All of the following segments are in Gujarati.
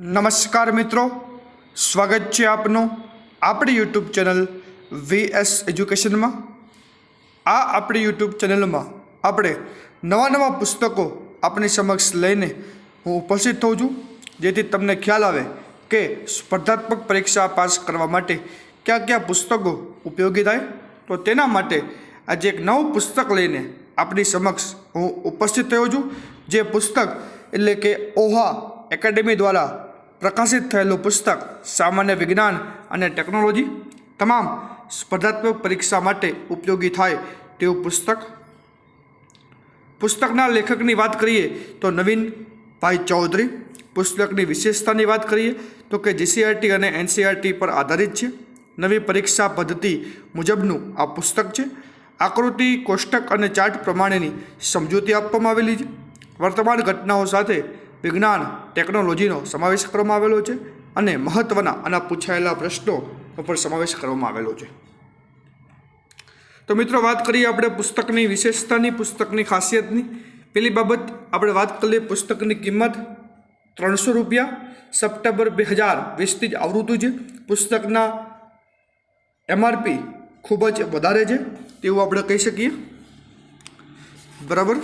નમસ્કાર મિત્રો, સ્વાગત છે આપનું આપણી યુટ્યુબ ચેનલ વીએસ એજ્યુકેશનમાં. આ આપણી યુટ્યુબ ચેનલમાં આપણે નવા નવા પુસ્તકો આપણી સમક્ષ લઈને હું ઉપસ્થિત થઉં છું, જેથી તમને ખ્યાલ આવે કે સ્પર્ધાત્મક પરીક્ષા પાસ કરવા માટે કયા કયા પુસ્તકો ઉપયોગી થાય. તો તેના માટે આજે એક નવું પુસ્તક લઈને આપણી સમક્ષ હું ઉપસ્થિત થયો છું, જે પુસ્તક એટલે કે ઓહા એકેડેમી દ્વારા પ્રકાશિત થયેલું પુસ્તક, સામાન્ય વિજ્ઞાન અને ટેકનોલોજી તમામ સ્પર્ધાત્મક પરીક્ષા માટે ઉપયોગી થાય તેવું પુસ્તક. પુસ્તકના લેખકની વાત કરીએ તો નવીનભાઈ ચૌધરી, પુસ્તકની વિશેષતાની વાત કરીએ તો કે જીસીઆરટી અને એનસીઆરટી પર આધારિત છે. નવી પરીક્ષા પદ્ધતિ મુજબનું આ પુસ્તક છે. આકૃતિ, કોષ્ટક અને ચાર્ટ પ્રમાણેની સમજૂતી આપવામાં આવેલી છે. વર્તમાન ઘટનાઓ સાથે વિજ્ઞાન, ટેકનોલોજીનો સમાવેશ કરવામાં આવેલો છે અને મહત્ત્વના આના પૂછાયેલા પ્રશ્નો પણ સમાવેશ કરવામાં આવેલો છે. તો મિત્રો, વાત કરીએ આપણે પુસ્તકની વિશેષતાની, પુસ્તકની ખાસિયતની. પેલી બાબત, આપણે વાત કરીએ પુસ્તકની કિંમત ત્રણસો રૂપિયા. સપ્ટેમ્બર બે હજાર વીસથી જ આવૃત્તિ છે. પુસ્તકના એમઆરપી ખૂબ જ વધારે છે તેવું આપણે કહી શકીએ. બરાબર?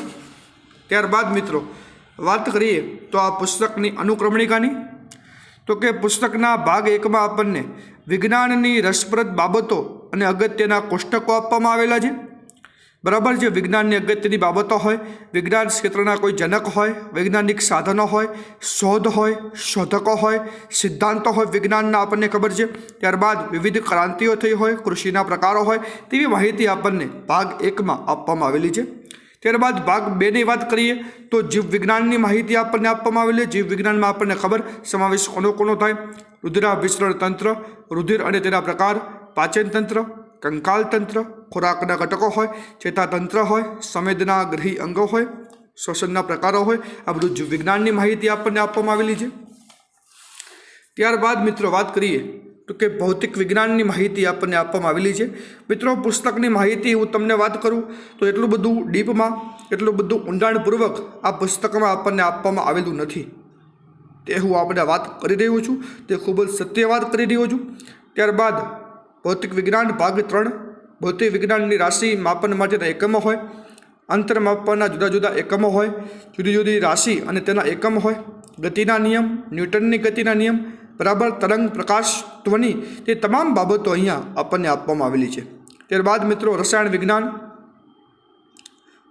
ત્યારબાદ મિત્રો વાત કરીએ તો આ પુસ્તકની અનુક્રમણિકાની? તો કે પુસ્તકના ભાગ એકમાં આપણને વિજ્ઞાનની રસપ્રદ બાબતો અને અગત્યના કોષ્ટકો આપવામાં આવેલા છે. બરાબર જે વિજ્ઞાનની અગત્યની બાબતો હોય, વિજ્ઞાન ક્ષેત્રના કોઈ જનક હોય, વૈજ્ઞાનિક સાધનો હોય, શોધ હોય, શોધકો હોય, સિદ્ધાંતો હોય વિજ્ઞાનના આપણને ખબર છે. ત્યારબાદ વિવિધ ક્રાંતિઓ થઈ હોય, કૃષિના પ્રકારો હોય, તેવી માહિતી આપણને ભાગ એકમાં આપવામાં આવેલી છે. ત્યારબાદ ભાગ બેની વાત કરીએ તો જીવ વિજ્ઞાનની માહિતી આપણને આપવામાં આવેલી જીવ વિજ્ઞાનમાં આપણને ખબર સમાવેશ કોનો કોનો થાય? રુધિરા વિસરણ તંત્ર, રુધિર અને તેના પ્રકાર, પાચન તંત્ર, કંકાલ તંત્ર, ખોરાકના ઘટકો હોય, ચેતાતંત્ર હોય, સંવેદના ગ્રહી અંગો હોય, શ્વસનના પ્રકારો હોય, આ બધું જીવ વિજ્ઞાનની માહિતી આપણને આપવામાં આવેલી છે. ત્યારબાદ મિત્રો વાત કરીએ તો કે ભૌતિક વિજ્ઞાનની માહિતી આપણને આપવામાં આવેલી છે. મિત્રો, પુસ્તકની માહિતી હું તમને વાત કરું તો એટલું બધું ડીપમાં, એટલું બધું ઊંડાણપૂર્વક આ પુસ્તકમાં આપણને આપવામાં આવેલું નથી. તે હું આપણે વાત કરી રહ્યો છું. તે ખૂબ જ સત્ય વાત કરી રહ્યો છું. ત્યારબાદ, ભૌતિક વિજ્ઞાન ભાગ ત્રણ, ભૌતિક વિજ્ઞાનની રાશિ માપન માટેના એકમો હોય, અંતર માપવાના જુદા જુદા એકમો હોય, જુદી જુદી રાશિ અને તેના એકમ હોય, ગતિના નિયમ, ન્યૂટનની ગતિના નિયમ બરાબર તરંગ પ્રકાશ ધ્વનિ તે તમામ બાબતો અહીંયા આપણને આપવામાં આવેલી છે. ત્યારબાદ મિત્રો રસાયણ વિજ્ઞાન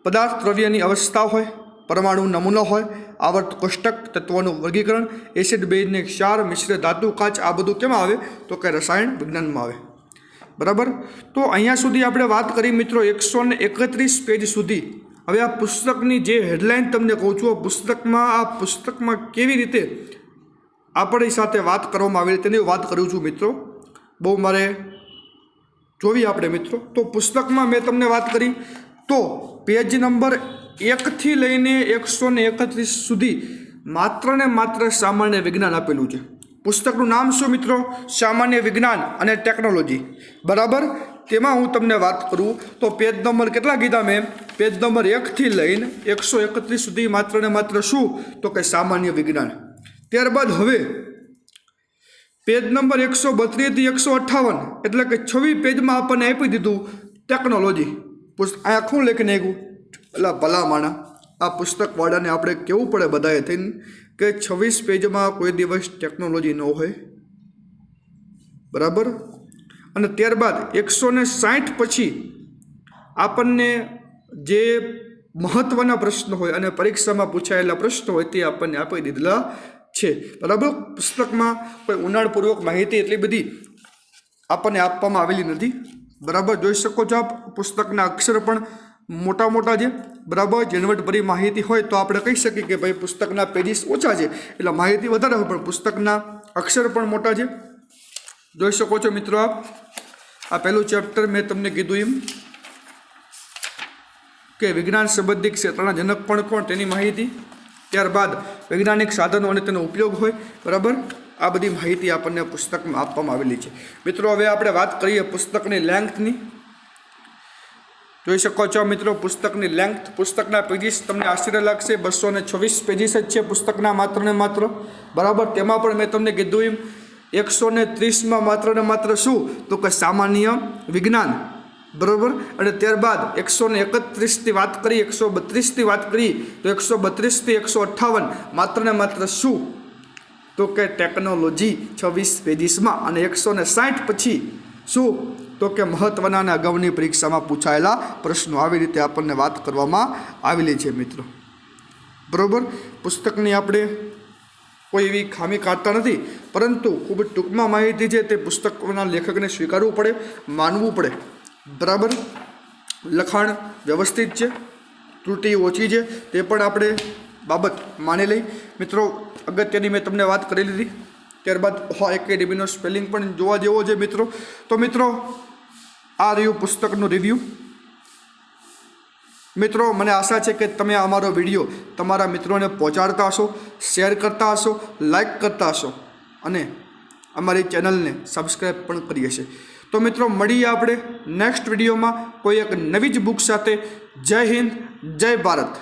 પદાર્થ દ્રવ્યની અવસ્થા હોય, પરમાણુ નમૂનો હોય, આવર્ત કોષ્ટક તત્વોનું વર્ગીકરણ, એસિડ બેઝને ક્ષાર, મિશ્ર ધાતુ, કાચ, આ બધું કેમાં આવે? તો કે રસાયણ વિજ્ઞાનમાં આવે. બરાબર? તો અહીંયા સુધી આપણે વાત કરી મિત્રો એકસો ને એકત્રીસ પેજ સુધી. હવે આ પુસ્તકની જે હેડલાઇન તમને કહું છું, આ પુસ્તકમાં આ પુસ્તકમાં કેવી રીતે આપણી સાથે વાત કરવામાં આવેલી તેની વાત કરું છું મિત્રો. બહુ મારે જોવી આપણે મિત્રો. તો પુસ્તકમાં મેં તમને વાત કરી. તો પેજ નંબર એકથી લઈને એકસો ને એકત્રીસ સુધી માત્ર ને માત્ર સામાન્ય વિજ્ઞાન આપેલું છે. પુસ્તકનું નામ શું મિત્રો? સામાન્ય વિજ્ઞાન અને ટેકનોલોજી બરાબર? તેમાં હું તમને વાત કરું. તો પેજ નંબર કેટલા કીધા મેં? પેજ નંબર એકથી લઈને એકસો એકત્રીસ સુધી માત્ર ને માત્ર શું? તો કે સામાન્ય વિજ્ઞાન. ત્યારબાદ હવે પેજ નંબર એકસો બત્રીસથી એકસો અઠ્ઠાવન એટલે કે છવ્વીસ પેજમાં આપણને આપી દીધું ટેકનોલોજી પુસ્તક આ આખું લેખને આવ્યું એટલે ભલા માણા આ પુસ્તકવાળાને આપણે કેવું પડે બધાએ થઈને કે છવ્વીસ પેજમાં કોઈ દિવસ ટેકનોલોજી ન હોય. બરાબર? અને ત્યારબાદ એકસો ને સાઠ પછી આપણને જે મહત્ત્વના પ્રશ્નો હોય અને પરીક્ષામાં પૂછાયેલા પ્રશ્નો હોય તે આપણને આપી દીધેલા છે. બરાબર? પુસ્તકમાં કોઈ ઊંડાણપૂર્વક માહિતી એટલી બધી આપણને આપવામાં આવેલી નથી. બરાબર? જોઈ શકો છો આપ, પુસ્તકના અક્ષર પણ મોટા મોટા છે. બરાબર? ઝીણવટભરી માહિતી હોય તો આપણે કહી શકીએ કે ભાઈ પુસ્તકના પેજીસ ઓછા છે. એટલે માહિતી વધારે હોય, પણ પુસ્તકના અક્ષર પણ મોટા છે. જોઈ શકો છો મિત્રો આપ. આ પહેલું ચેપ્ટર મેં તમને કીધું એમ કે વિજ્ઞાન સંબંધિત ક્ષેત્રના જનક પણ કોણ? તેની માહિતી ત્યારબાદ વૈજ્ઞાનિક સાધનો અને તેનો ઉપયોગ હોય, બરાબર? આ બધી માહિતી આપણને પુસ્તકમાં આપવામાં આવેલી છે. મિત્રો, હવે આપણે વાત કરીએ પુસ્તકની લેન્થની જોઈ શકો છો મિત્રો, પુસ્તકની લેન્થ પુસ્તકના પેજીસ તમને આશ્ચર્ય લાગશે. બસો ને છવ્વીસ પેજીસ જ છે પુસ્તકના માત્ર ને માત્ર. બરાબર? તેમાં પણ મેં તમને કીધું એમ, એકસો ને ત્રીસમાં માત્ર ને માત્ર શું? તો કે સામાન્ય વિજ્ઞાન. બરાબર? અને ત્યારબાદ એકસો ને એકત્રીસથી વાત કરી, એકસો બત્રીસથી વાત કરી, તો એકસો બત્રીસથી એકસો અઠ્ઠાવન, માત્ર ને માત્ર શું? તો કે ટેકનોલોજી છવ્વીસ પેજીસમાં અને એકસો ને સાઠ પછી શું? તો કે મહત્ત્વના અને અગાઉની પરીક્ષામાં પૂછાયેલા પ્રશ્નો. આવી રીતે આપણને વાત કરવામાં આવેલી છે મિત્રો. બરાબર? પુસ્તકની આપણે કોઈ એવી ખામી કાઢતા નથી, પરંતુ ખૂબ ટૂંકમાં માહિતી છે તે પુસ્તકોના લેખકને સ્વીકારવું પડે, માનવું પડે. બરાબર? લખાણ વ્યવસ્થિત છે, ત્રુટિ ઓછી છે, તે પણ આપણે બાબત માની લઈ. મિત્રો, અગત્યની મેં તમને વાત કરી લીધી. ત્યારબાદ હો, એકેડેમીનો સ્પેલિંગ પણ જોવા જેવો છે મિત્રો. તો મિત્રો, આ રહ્યું પુસ્તકનું રિવ્યૂ. મિત્રો, મને આશા છે કે તમે અમારો વીડિયો તમારા મિત્રોને પહોંચાડતા હશો, શેર કરતા હશો, લાઈક કરતા હશો અને અમારી ચેનલને સબસ્ક્રાઈબ પણ કરી હશે. તો મિત્રો, મળીએ આપણે નેક્સ્ટ વિડીયોમાં કોઈ એક નવી જ બુક સાથે. જય હિન્દ, જય ભારત.